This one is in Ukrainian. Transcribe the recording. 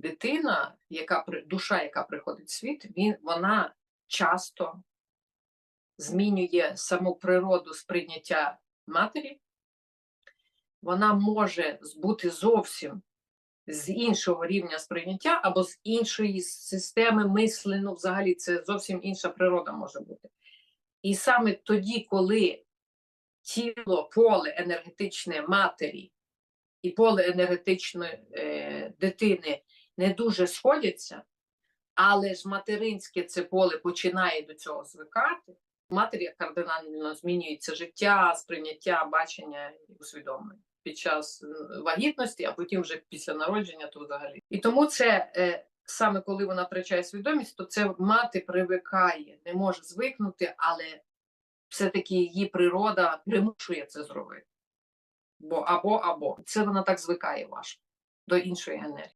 дитина, яка душа, яка приходить в світ, він, вона часто змінює саму природу сприйняття матері, вона може бути зовсім з іншого рівня сприйняття або з іншої системи мислення, ну, взагалі це зовсім інша природа може бути. І саме тоді, коли тіло, поле енергетичне матері і поле енергетичної е, дитини не дуже сходяться, але ж материнське це поле починає до цього звикати, матері кардинально змінюється життя, сприйняття, бачення і усвідомлення під час вагітності, а потім вже після народження, то взагалі. І тому це е, саме коли вона втрачає свідомість, то це мати привикає, не може звикнути, але все-таки її природа примушує це зробити. Бо або або це вона так звикає важко до іншої енергії.